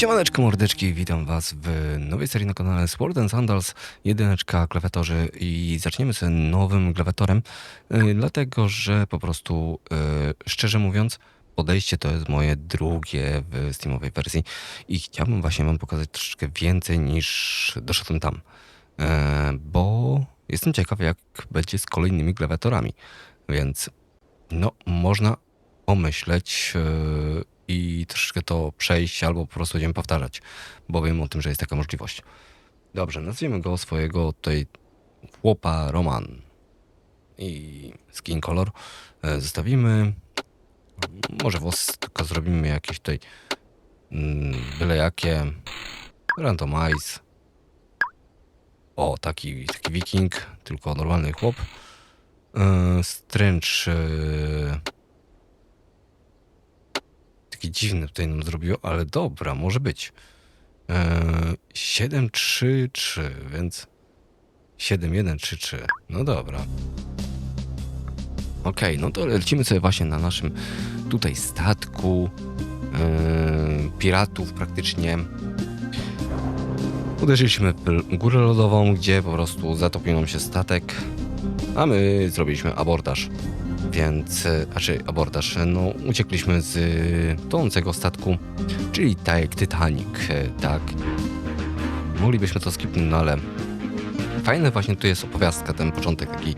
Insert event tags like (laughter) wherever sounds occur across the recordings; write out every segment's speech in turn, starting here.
Siemaneczko mordeczki, witam was w nowej serii na kanale Sword and Sandals, jedyneczka klawiatorzy i zaczniemy sobie nowym klawiatorem, yy, dlatego że po prostu, yy, szczerze mówiąc, podejście to jest moje drugie w Steamowej wersji i chciałbym właśnie wam pokazać troszeczkę więcej niż doszedłem tam, yy, bo jestem ciekaw jak będzie z kolejnymi klawiatorami, więc no można pomyśleć i troszeczkę to przejść albo po prostu będziemy powtarzać, bo wiem o tym, że jest taka możliwość. Dobrze, nazwiemy go swojego tutaj chłopa Roman i skin color e, zostawimy. Może włos tylko zrobimy jakieś tutaj mm, byle jakie randomize. O, taki, taki wiking, tylko normalny chłop. E, Strange e, taki dziwny tutaj nam zrobiło, ale dobra, może być. Eee, 7, 3, 3, więc 7, 1, 3, 3. No dobra. Okej, no to lecimy sobie właśnie na naszym tutaj statku eee, piratów praktycznie. Uderzyliśmy górę lodową, gdzie po prostu zatopił nam się statek, a my zrobiliśmy abordaż. Więc, znaczy abordaż, no uciekliśmy z e, tonącego statku, czyli tak Titanic, e, tak. Moglibyśmy to skipnąć, no ale fajne właśnie tu jest opowiastka, ten początek taki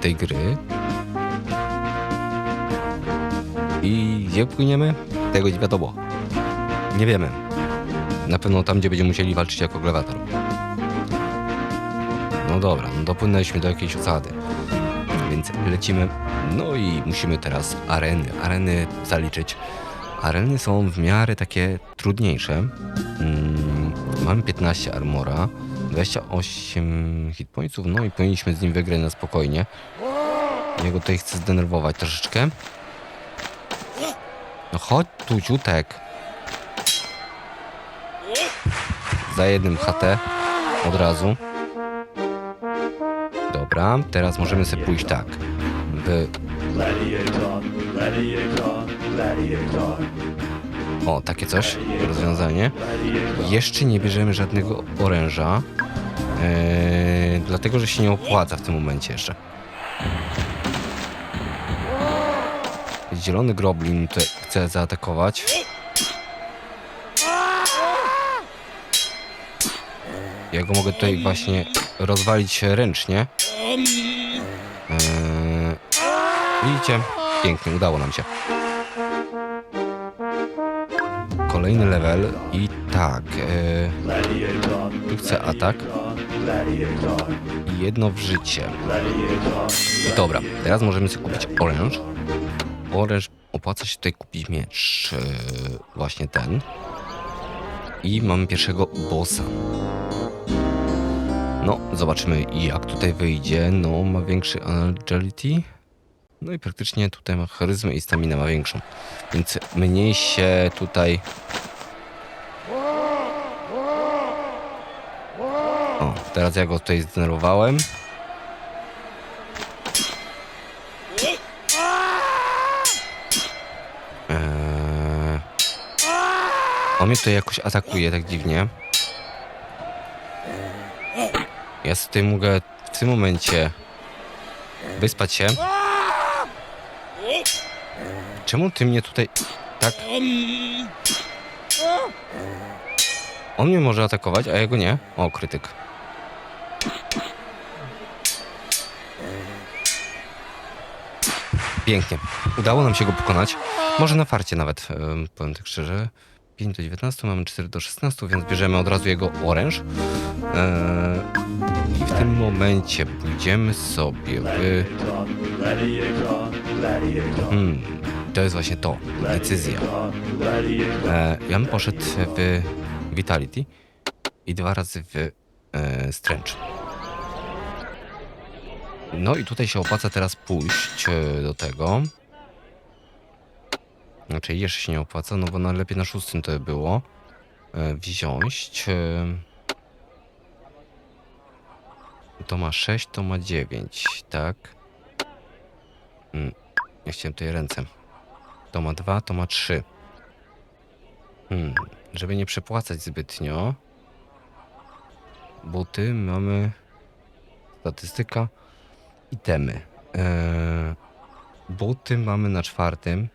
tej gry. I gdzie płyniemy? Tego nie wiadomo. Nie wiemy. Na pewno tam, gdzie będziemy musieli walczyć jako glewator. No dobra, no dopłynęliśmy do jakiejś osady. Więc lecimy. No i musimy teraz areny. Areny zaliczyć. Areny są w miarę takie trudniejsze. Mm, mamy 15 armora, 28 hitpointsów, no i powinniśmy z nim wygrać na spokojnie. Ja go tutaj chcę zdenerwować troszeczkę. No chodź tu, ciutek. Za jednym HT od razu. Dobra, teraz możemy sobie pójść tak. Gladiator, O, takie coś, rozwiązanie. Jeszcze nie bierzemy żadnego oręża, yy, dlatego że się nie opłaca w tym momencie jeszcze. Zielony Groblin tutaj chce zaatakować. Ja go mogę tutaj właśnie rozwalić ręcznie. Yy, widzicie? Pięknie, udało nam się. Kolejny level i tak. Yy, tu chcę atak i jedno w życie. I dobra, teraz możemy sobie kupić oręż. Oręż opłaca się tutaj kupić miecz. Yy, właśnie ten. I mamy pierwszego bossa. No, zobaczymy jak tutaj wyjdzie. No, ma większy agility. No i praktycznie tutaj ma charyzmę i staminę ma większą. Więc mniej się tutaj... O, teraz ja go tutaj zdenerwowałem. Eee... On mnie tutaj jakoś atakuje tak dziwnie. Ja z tym mogę w tym momencie wyspać się. Czemu ty mnie tutaj tak... On mnie może atakować, a ja go nie? O, krytyk. Pięknie. Udało nam się go pokonać. Może na farcie nawet, em, powiem tak szczerze. 5 do 19, mamy 4 do 16, więc bierzemy od razu jego oręż. Eee, I w tym momencie pójdziemy sobie w... Hmm, to jest właśnie to, decyzja. E, ja bym poszedł w Vitality i dwa razy w e. No i tutaj się opłaca teraz pójść e, do tego. Znaczy jeszcze się nie opłaca, no bo najlepiej na szóstym to by było. E, wziąć. E, to ma 6, to ma 9, tak? Mm, ja chciałem tutaj ręce. To ma 2, to ma 3. Hmm, żeby nie przepłacać zbytnio. Buty mamy. Statystyka. Itemy. Eee, buty mamy na czwartym.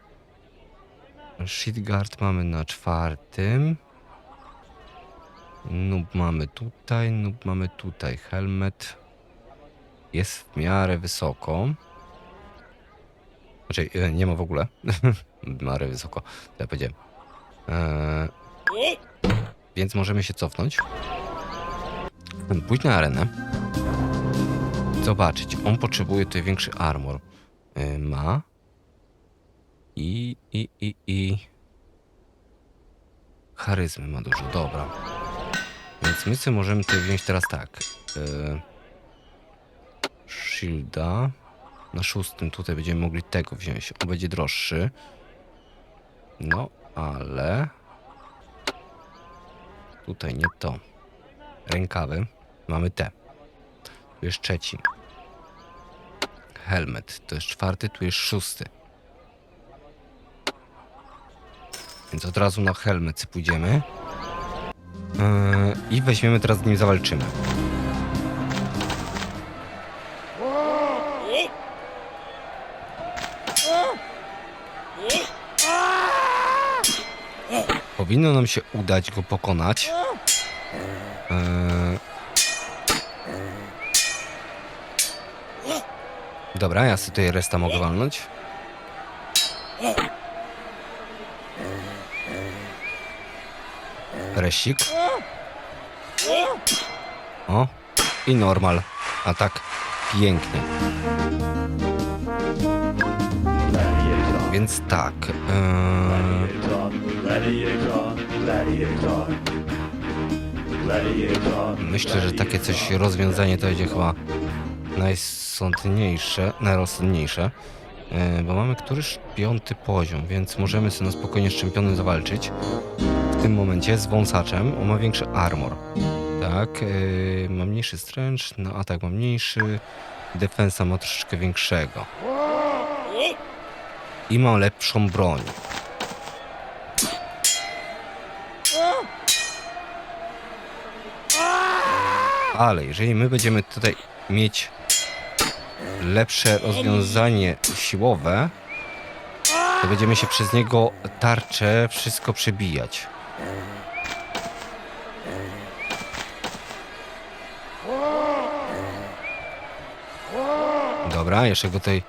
Sheetguard mamy na czwartym. Noob mamy tutaj, noob mamy tutaj. Helmet jest w miarę wysoko. Znaczy, nie ma w ogóle. (laughs) w miarę wysoko. To ja powiedziałem. Eee, więc możemy się cofnąć. Pójść na arenę. Zobaczyć. On potrzebuje tutaj większy armor. Yy, ma. I, i, i, i. Charyzmy ma dużo. Dobra. Więc my sobie możemy tutaj wziąć teraz tak. Yy, shielda. Na szóstym tutaj będziemy mogli tego wziąć. On będzie droższy. No, ale... Tutaj nie to. Rękawy. Mamy te. Tu jest trzeci. Helmet. To jest czwarty, tu jest szósty. Więc od razu na helmet pójdziemy. Yy, I weźmiemy teraz z nim zawalczymy. Powinno nam się udać go pokonać. Eee... Dobra, ja sobie tutaj resta mogę walnąć. Resik. O, i normal. A tak pięknie. Więc tak. Eee... Myślę, że takie coś rozwiązanie to będzie chyba najsądniejsze, najrozsądniejsze. E, Bo mamy któryś piąty poziom, więc możemy sobie na spokojnie z czempionem zawalczyć. W tym momencie z wąsaczem. On ma większy armor. Tak, e, ma mniejszy stręcz, no atak ma mniejszy, defensa ma troszeczkę większego. I ma lepszą broń. Ale jeżeli my będziemy tutaj mieć lepsze rozwiązanie siłowe, to będziemy się przez niego tarcze wszystko przebijać. Dobra, jeszcze go tutaj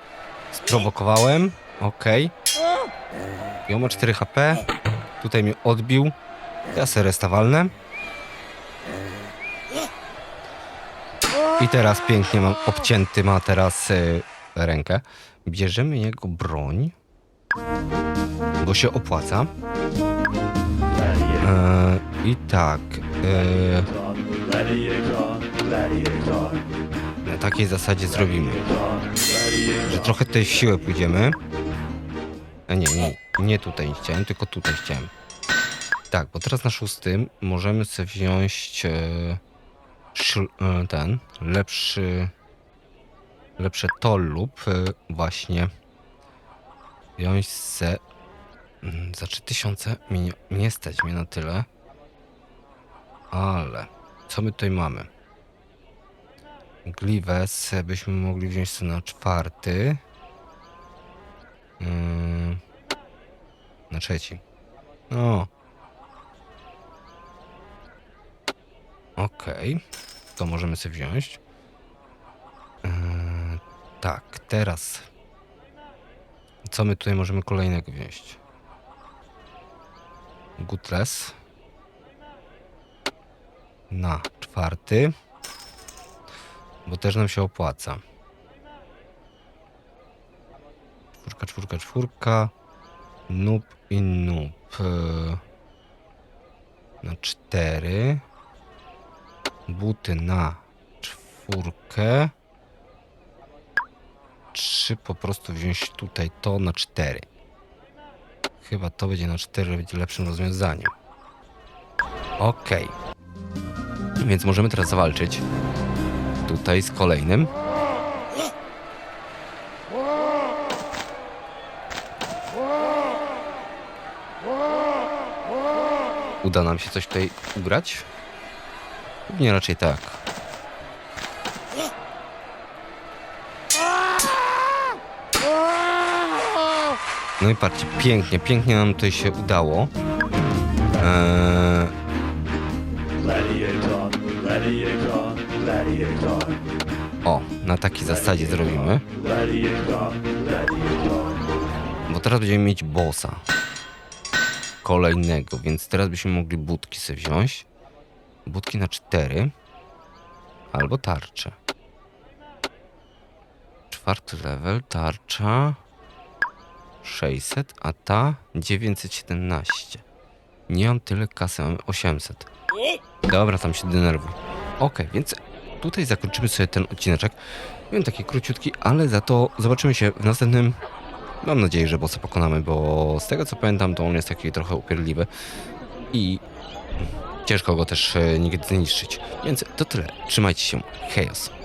sprowokowałem. I on ma 4 HP. Tutaj mnie odbił. Ja se resta I teraz pięknie mam obcięty ma teraz y, rękę. Bierzemy jego broń, bo się opłaca. E, I tak, e, na takiej zasadzie zrobimy, że trochę tutaj w siłę pójdziemy. A nie, nie, nie tutaj chciałem, tylko tutaj chciałem. Tak, bo teraz na szóstym możemy sobie wziąć e, e, ten lepszy lepsze toll lub e, właśnie wziąć se mm, za 3000 mi nie, stać mnie na tyle. Ale co my tutaj mamy? Glives byśmy mogli wziąć sobie na czwarty. Ym, na trzeci. No. Okej. To możemy sobie wziąć. Yy, tak, teraz. Co my tutaj możemy kolejnego wziąć? Gutless. Na czwarty. Bo też nam się opłaca. Czwórka, czwórka, czwórka. Noob i noob. Yy, Na cztery. Buty na czwórkę. Trzy po prostu wziąć tutaj to na cztery. Chyba to będzie na cztery będzie lepszym rozwiązaniem. Okej. Więc możemy teraz zawalczyć. Tutaj z kolejnym. uda nam się coś tutaj ugrać? Pewnie raczej tak. No i patrzcie, pięknie, pięknie nam tutaj się udało. Eee, o, na takiej zasadzie zrobimy. Bo teraz będziemy mieć bossa. Kolejnego, więc teraz byśmy mogli budki sobie wziąć. Budki na cztery. Albo tarczę. Czwarty level, tarcza. 600, a ta 917. Nie mam tyle kasy, mam 800. Dobra, tam się denerwuj. Okej, więc tutaj zakończymy sobie ten odcineczek. Wiem, taki króciutki, ale za to zobaczymy się w następnym Mam nadzieję, że bossa pokonamy, bo z tego co pamiętam, to on jest taki trochę upierdliwy i ciężko go też e, nigdy zniszczyć. Więc to tyle. Trzymajcie się. Chaos.